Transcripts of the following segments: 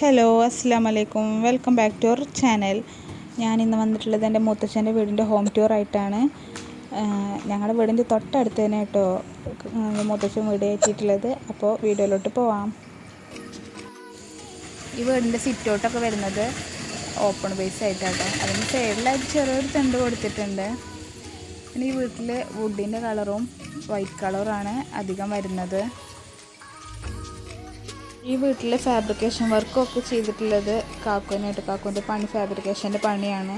Hello അസ്സാം വലൈക്കും welcome back to our channel ഞാൻ ഇന്ന് വന്നിട്ടുള്ളത് എന്റെ മുത്തച്ഛന്റെ വീടിന്റെ ഹോം ടൂർ ആയിട്ടാണ്. ഞങ്ങളുടെ വീടിന്റെ തൊട്ടടുത്ത് തന്നെ കേട്ടോ മുത്തച്ഛൻ വീട് കയറ്റിയിട്ടുള്ളത്. അപ്പോൾ വീഡിയോയിലോട്ട് പോവാം. ഈ വീടിന്റെ സിറ്റൗട്ടൊക്കെ വരുന്നത് ഓപ്പൺ ബേസ് ആയിട്ടാട്ടോ. അതിന് സൈഡിലായിട്ട് ചെറിയൊരു തെണ്ട് കൊടുത്തിട്ടുണ്ട്. പിന്നെ ഈ വീട്ടിൽ വുഡിന്റെ കളറും വൈറ്റ് കളറാണ് അധികം വരുന്നത്. ഈ വീട്ടിലെ ഫാബ്രിക്കേഷൻ വർക്കൊക്കെ ചെയ്തിട്ടുള്ളത് കാക്കുവിനായിട്ട് കാക്കുവിന്റെ പണി ഫാബ്രിക്കേഷന്റെ പണിയാണ്.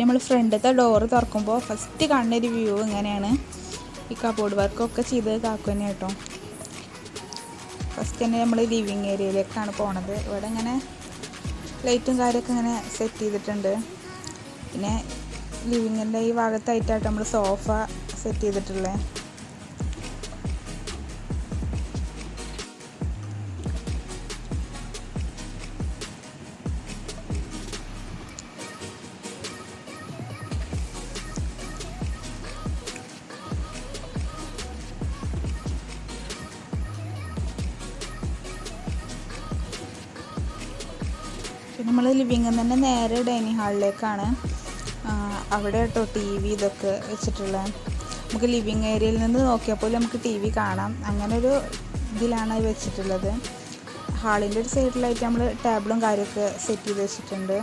നമ്മൾ ഫ്രണ്ടത്തെ ഡോറ് തുറക്കുമ്പോൾ ഫസ്റ്റ് കാണുന്നൊരു വ്യൂ ഇങ്ങനെയാണ്. ഈ കബോർഡ് വർക്കൊക്കെ ചെയ്തത് കാക്കുവിനെ കേട്ടോ. ഫസ്റ്റ് തന്നെ നമ്മൾ ലിവിങ് ഏരിയയിലേക്കാണ് പോണത്. ഇവിടെ ഇങ്ങനെ ലൈറ്റും കാര്യമൊക്കെ ഇങ്ങനെ സെറ്റ് ചെയ്തിട്ടുണ്ട്. പിന്നെ ലിവിങ്ങിന്റെ ഈ ഭാഗത്തായിട്ടായിട്ട് നമ്മൾ സോഫ സെറ്റ് ചെയ്തിട്ടുള്ളത് നമ്മൾ ലിവിങ്ങിൽ തന്നെ നേരെ ഡൈനിങ് ഹാളിലേക്കാണ്. അവിടെ കേട്ടോ ടി വി ഇതൊക്കെ വെച്ചിട്ടുള്ളത് നമുക്ക് ലിവിങ് ഏരിയയിൽ നിന്ന് നോക്കിയപ്പോൾ നമുക്ക് ടി വി കാണാം. അങ്ങനെ ഒരു ഇതിലാണ് വെച്ചിട്ടുള്ളത്. ഹാളിന്റെ ഒരു സൈഡിലായിട്ട് നമ്മൾ ടേബിളും കാര്യമൊക്കെ സെറ്റ് ചെയ്ത് വെച്ചിട്ടുണ്ട്.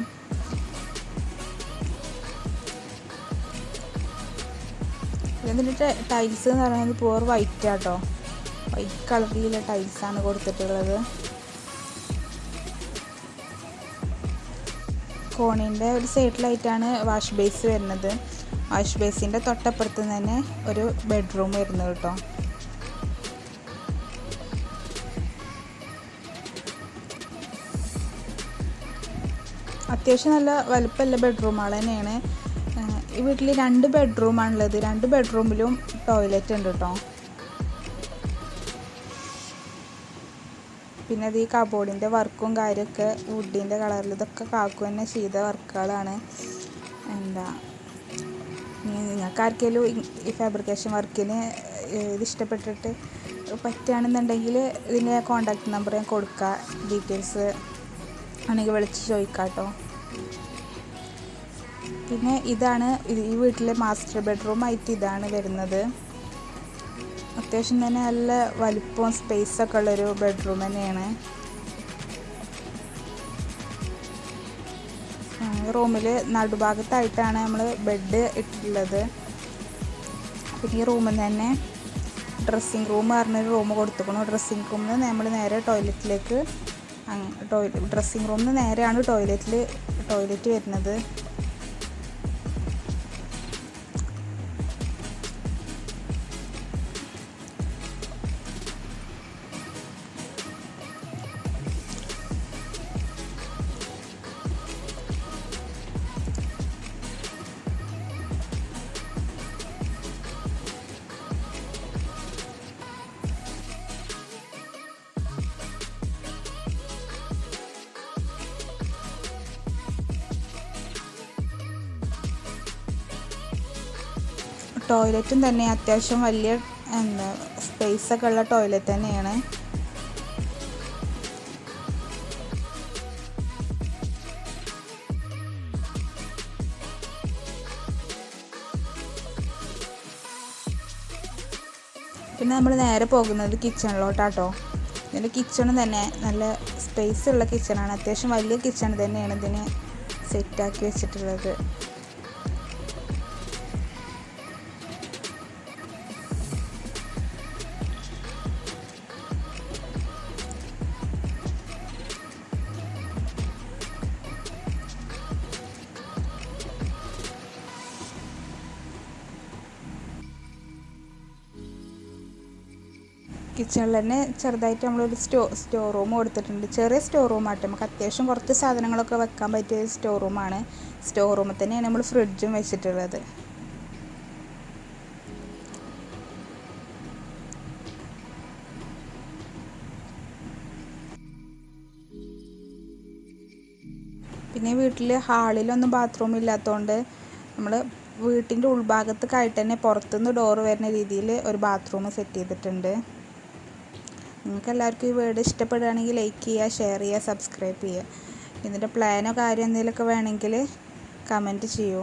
എന്നിട്ട് ടൈൽസ് എന്ന് പറയുന്നത് പ്യുവർ വൈറ്റ് ആട്ടോ. വൈറ്റ് കളറിലുള്ള ടൈൽസാണ് കൊടുത്തിട്ടുള്ളത്. കോണിന്റെ ഒരു സൈഡിലായിട്ടാണ് വാഷ് ബേസ് വരുന്നത്. വാഷ് ബേസിന്റെ തൊട്ടപ്പുറത്ത് തന്നെ ഒരു ബെഡ്റൂം വരുന്നത് കേട്ടോ. അത്യാവശ്യം നല്ല വലുപ്പമുള്ള ബെഡ്റൂമുകൾ തന്നെയാണ്. ഈ വീട്ടിൽ രണ്ട് ബെഡ്റൂമാണുള്ളത്. രണ്ട് ബെഡ്റൂമിലും ടോയ്ലറ്റ് ഉണ്ട് കേട്ടോ. പിന്നെ അത് ഈ കബോർഡിന്റെ വർക്കും കാര്യമൊക്കെ വുഡിന്റെ കളറിൽ ഇതൊക്കെ കാക്കു തന്നെ ചെയ്ത വർക്കുകളാണ് എന്താ നിങ്ങൾക്ക് ആർക്കെങ്കിലും ഈ ഫാബ്രിക്കേഷൻ വർക്കിന് ഇത് ഇഷ്ടപ്പെട്ടിട്ട് പറ്റുകയാണെന്നുണ്ടെങ്കിൽ ഇതിന്റെ കോണ്ടാക്ട് നമ്പർ ഞാൻ കൊടുക്കുക ഡീറ്റെയിൽസ് ആണെങ്കിൽ വിളിച്ച് ചോദിക്കാം കേട്ടോ പിന്നെ ഇതാണ് ഈ വീട്ടിലെ മാസ്റ്റർ ബെഡ്റൂം ആയിട്ട് ഇതാണ് വരുന്നത്. അത്യാവശ്യം തന്നെ നല്ല വലിപ്പവും സ്പേസൊക്കെ ഉള്ളൊരു ബെഡ്റൂം തന്നെയാണ്. റൂമിൽ നടുഭാഗത്തായിട്ടാണ് നമ്മൾ ബെഡ് ഇട്ടിട്ടുള്ളത്. പിന്നെ ഈ റൂമിൽ തന്നെ ഡ്രസ്സിങ് റൂം പറഞ്ഞൊരു റൂം കൊടുത്തുക്കണം ഡ്രസ്സിങ് റൂമിൽ നിന്ന് നമ്മൾ നേരെ ടോയ്ലറ്റിലേക്ക് ടോയ്ലറ്റ് ഡ്രസ്സിങ് റൂമിൽ നിന്ന് നേരെയാണ് ടോയ്ലറ്റിൽ ടോയ്ലറ്റ് വരുന്നത്. ടോയ്ലറ്റും തന്നെ അത്യാവശ്യം വലിയ എന്താ സ്പേസൊക്കെ ഉള്ള ടോയ്ലറ്റ് തന്നെയാണ്. പിന്നെ നമ്മൾ നേരെ പോകുന്നത് കിച്ചണിലോട്ടാട്ടോ ഇതിന്റെ കിച്ചൺ തന്നെ നല്ല സ്പേസ് ഉള്ള കിച്ചണാണ് അത്യാവശ്യം വലിയ കിച്ചൺ തന്നെയാണ് ഇതിന് സെറ്റാക്കി വെച്ചിട്ടുള്ളത്. കിച്ചണിൽ തന്നെ ചെറുതായിട്ട് നമ്മളൊരു സ്റ്റോ സ്റ്റോർ റൂം കൊടുത്തിട്ടുണ്ട്. ചെറിയ സ്റ്റോർ റൂമാട്ടെ നമുക്ക് അത്യാവശ്യം കുറച്ച് സാധനങ്ങളൊക്കെ വെക്കാൻ പറ്റിയ സ്റ്റോർ റൂമാണ് സ്റ്റോർ റൂമിൽ തന്നെയാണ് നമ്മൾ ഫ്രിഡ്ജും വെച്ചിട്ടുള്ളത്. പിന്നെ വീട്ടിൽ ഹാളിലൊന്നും ബാത്റൂം ഇല്ലാത്തതുകൊണ്ട് നമ്മൾ വീട്ടിന്റെ ഉൾഭാഗത്തേക്കായിട്ട് തന്നെ പുറത്തുനിന്ന് ഡോറ് വരുന്ന രീതിയിൽ ഒരു ബാത്റൂം സെറ്റ് ചെയ്തിട്ടുണ്ട്. നിങ്ങൾക്ക് എല്ലാവർക്കും ഈ വീഡിയോ ഇഷ്ടപ്പെടുകയാണെങ്കിൽ ലൈക്ക് ചെയ്യുക ഷെയർ ചെയ്യുക സബ്സ്ക്രൈബ് ചെയ്യുക. ഇതിന്റെ പ്ലാനോ കാര്യം എന്തെങ്കിലുമൊക്കെ വേണമെങ്കിൽ കമന്റ് ചെയ്യൂ